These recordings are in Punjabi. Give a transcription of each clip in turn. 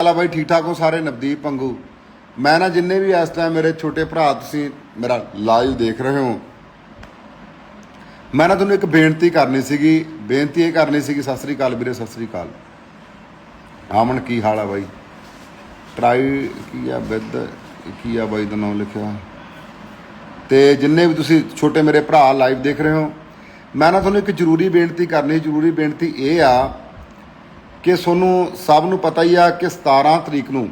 ਹਾਲਾ ਬਾਈ, ਠੀਕ ਠਾਕ ਹੋ ਸਾਰੇ? ਨਵਦੀਪ, ਪੰਗੂ। ਮੈਂ ਨਾ ਜਿੰਨੇ ਵੀ ਇਸ ਟਾਈਮ ਮੇਰੇ ਛੋਟੇ ਭਰਾ ਤੁਸੀਂ ਮੇਰਾ ਲਾਈਵ ਦੇਖ ਰਹੇ ਹੋ, ਮੈਂ ਨਾ ਤੁਹਾਨੂੰ ਇੱਕ ਬੇਨਤੀ ਕਰਨੀ ਸੀਗੀ, ਬੇਨਤੀ ਇਹ ਕਰਨੀ ਸੀਗੀ, ਸਤਿ ਸ੍ਰੀ ਅਕਾਲ ਵੀਰੇ, ਸਤਿ ਸ੍ਰੀ ਅਕਾਲ। ਆਮਨ ਕੀ ਹਾਲ ਆ ਬਾਈ? ਟਰਾਈ ਕੀ ਆ ਵਿਦ ਕੀ ਆ ਬਾਈ ਦਾ ਨਾਮ ਲਿਖਿਆ? ਤੇ ਜਿੰਨੇ ਵੀ ਤੁਸੀਂ ਛੋਟੇ ਮੇਰੇ ਭਰਾ ਲਾਈਵ ਦੇਖ ਰਹੇ ਹੋ, ਮੈਂ ਨਾ ਤੁਹਾਨੂੰ ਇੱਕ ਜ਼ਰੂਰੀ ਬੇਨਤੀ ਕਰਨੀ, ਜ਼ਰੂਰੀ ਬੇਨਤੀ ਇਹ ਆ ਕਿ ਤੁਹਾਨੂੰ ਸਭ ਨੂੰ ਪਤਾ ਹੀ ਆ ਕਿ 17 ਤਰੀਕ ਨੂੰ,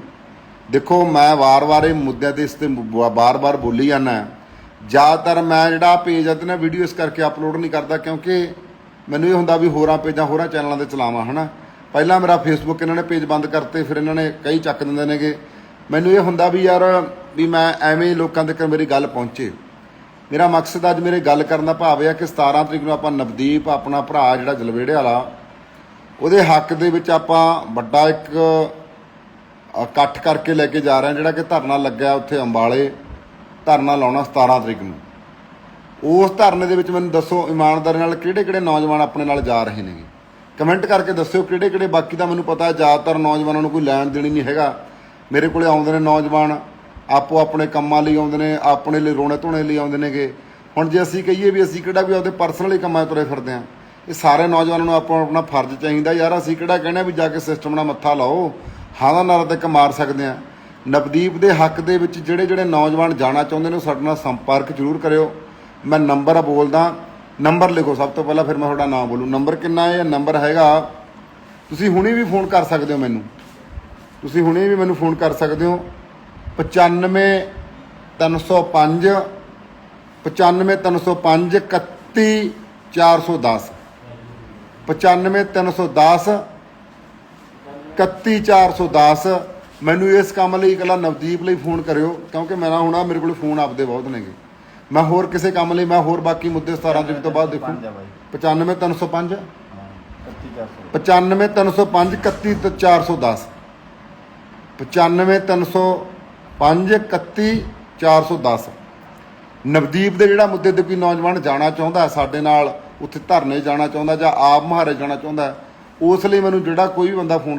ਦੇਖੋ ਮੈਂ ਵਾਰ-ਵਾਰ ਇਹ ਮੁੱਦਿਆਂ ਤੇ ਇਸ ਤੇ ਵਾਰ-ਵਾਰ ਬੋਲੀ ਜਾਂਦਾ ਜ਼ਿਆਦਾਤਰ ਮੈਂ ਜਿਹੜਾ ਪੇਜ ਆ ਤੇ ਨਾ ਵੀਡੀਓ ਇਸ ਕਰਕੇ ਅਪਲੋਡ ਨਹੀਂ ਕਰਦਾ ਕਿਉਂਕਿ ਮੈਨੂੰ ਇਹ ਹੁੰਦਾ ਵੀ ਹੋਰਾਂ ਪੇਜਾਂ ਹੋਰਾਂ ਚੈਨਲਾਂ ਤੇ ਚਲਾਵਾਂ, ਹਨਾ। ਪਹਿਲਾਂ ਮੇਰਾ ਫੇਸਬੁੱਕ ਇਹਨਾਂ ਨੇ ਪੇਜ ਬੰਦ ਕਰਤੇ, ਫਿਰ ਇਹਨਾਂ ਨੇ ਕਈ ਚੱਕ ਦਿੰਦੇ ਨੇਗੇ। ਮੈਨੂੰ ਇਹ ਹੁੰਦਾ ਵੀ ਯਾਰ ਵੀ ਮੈਂ ਐਵੇਂ ਲੋਕਾਂ ਤੱਕ ਮੇਰੀ ਗੱਲ ਪਹੁੰਚੇ। ਮੇਰਾ ਮਕਸਦ ਅੱਜ ਮੇਰੇ ਗੱਲ ਕਰਨ ਦਾ ਭਾਵ ਇਹ ਆ ਕਿ 17 ਤਰੀਕ ਨੂੰ ਆਪਾਂ ਨਵਦੀਪ, ਆਪਣਾ ਭਰਾ ਜਿਹੜਾ ਜਲਵੇੜੇ ਵਾਲਾ ਉਹਦੇ ਹੱਕ ਦੇ ਵਿੱਚ ਆਪਾਂ ਵੱਡਾ ਇੱਕ ਇਕੱਠ ਕਰਕੇ ਲੈ ਕੇ ਜਾ ਰਹੇ ਹਾਂ, ਜਿਹੜਾ ਕਿ ਧਰਨਾ ਲੱਗਿਆ ਉੱਥੇ ਅੰਬਾਲੇ, ਧਰਨਾ ਲਾਉਣਾ 17 ਤਰੀਕ ਨੂੰ। ਉਸ ਧਰਨੇ ਦੇ ਵਿੱਚ ਮੈਨੂੰ ਦੱਸੋ ਇਮਾਨਦਾਰੀ ਨਾਲ ਕਿਹੜੇ ਕਿਹੜੇ ਨੌਜਵਾਨ ਆਪਣੇ ਨਾਲ ਜਾ ਰਹੇ ਨੇਗੇ? ਕਮੈਂਟ ਕਰਕੇ ਦੱਸਿਓ ਕਿਹੜੇ ਕਿਹੜੇ, ਬਾਕੀ ਦਾ ਮੈਨੂੰ ਪਤਾ ਜ਼ਿਆਦਾਤਰ ਨੌਜਵਾਨਾਂ ਨੂੰ ਕੋਈ ਲੈਣ ਦੇਣੀ ਨਹੀਂ ਹੈਗਾ। ਮੇਰੇ ਕੋਲੇ ਆਉਂਦੇ ਨੇ ਨੌਜਵਾਨ, ਆਪੋ ਆਪਣੇ ਕੰਮਾਂ ਲਈ ਆਉਂਦੇ ਨੇ, ਆਪਣੇ ਲਈ ਰੋਣੇ ਧੋਣੇ ਲਈ ਆਉਂਦੇ ਨੇਗੇ। ਹੁਣ ਜੇ ਅਸੀਂ ਕਹੀਏ ਵੀ ਅਸੀਂ ਕਿਹੜਾ ਵੀ ਆਪਦੇ ਪਰਸਨਲੀ ਕੰਮਾਂ 'ਚ ਤੁਰੇ ਫਿਰਦੇ ਆਂ ਇਹ ਸਾਰੇ ਨੌਜਵਾਨਾਂ ਨੂੰ ਆਪਣਾ ਆਪਣਾ ਫਰਜ਼ ਚਾਹੀਦਾ ਯਾਰ, ਅਸੀਂ ਕਿਹੜਾ ਕਹਿੰਦੇ ਵੀ ਜਾ ਕੇ ਸਿਸਟਮ ਨਾਲ ਮੱਥਾ ਲਾਓ। ਹਾਂ ਦਾ ਨਾਰਾ ਤੱਕ ਮਾਰ ਸਕਦੇ ਆਂ ਨਵਦੀਪ ਦੇ ਹੱਕ ਦੇ ਵਿੱਚ ਜਿਹੜੇ ਜਿਹੜੇ ਨੌਜਵਾਨ ਜਾਣਾ ਚਾਹੁੰਦੇ ਨੇ ਉਹ ਸਾਡੇ ਨਾਲ ਸੰਪਰਕ ਜ਼ਰੂਰ ਕਰਿਓ। ਮੈਂ ਨੰਬਰ ਬੋਲਦਾ, ਨੰਬਰ ਲਿਖੋ ਸਭ ਤੋਂ ਪਹਿਲਾਂ, ਫਿਰ ਮੈਂ ਤੁਹਾਡਾ ਨਾਮ ਬੋਲੂ। ਨੰਬਰ ਕਿੰਨਾ ਹੈ? ਨੰਬਰ ਹੈਗਾ, ਤੁਸੀਂ ਹੁਣੇ ਵੀ ਫੋਨ ਕਰ ਸਕਦੇ ਹੋ ਮੈਨੂੰ। ਤੁਸੀਂ ਹੁਣੇ ਵੀ ਮੈਨੂੰ ਫੋਨ ਕਰ ਸਕਦੇ ਹੋ। 95 305 95 305 31 410 95 310 31410 ਮੈਨੂੰ ਇਸ ਕੰਮ ਲਈ ਇਕੱਲਾ ਨਵਦੀਪ ਲਈ ਫੋਨ ਕਰਿਓ ਕਿਉਂਕਿ ਮੇਰਾ ਹੁਣ ਮੇਰੇ ਕੋਲ ਫੋਨ ਆਪਦੇ ਬਹੁਤ ਨੇਗੇ। ਮੈਂ ਹੋਰ ਕਿਸੇ ਕੰਮ ਲਈ ਮੈਂ ਹੋਰ ਬਾਕੀ ਮੁੱਦੇ 17 ਤਰੀਕ ਤੋਂ ਬਾਅਦ ਦੇਖੂ। 95 305 95 305 31410 95 305 31410 ਨਵਦੀਪ ਦੇ ਜਿਹੜਾ ਮੁੱਦੇ ਤੇ ਕੋਈ ਨੌਜਵਾਨ ਜਾਣਾ ਚਾਹੁੰਦਾ ਸਾਡੇ ਨਾਲ ਉੱਥੇ ਧਰਨੇ ਜਾਣਾ ਚਾਹੁੰਦਾ ਜਾਂ ਆਪ ਮਹਾਰੇ ਜਾਣਾ ਚਾਹੁੰਦਾ, ਉਸ ਲਈ ਮੈਨੂੰ ਜਿਹੜਾ ਕੋਈ ਵੀ ਬੰਦਾ ਫੋਨ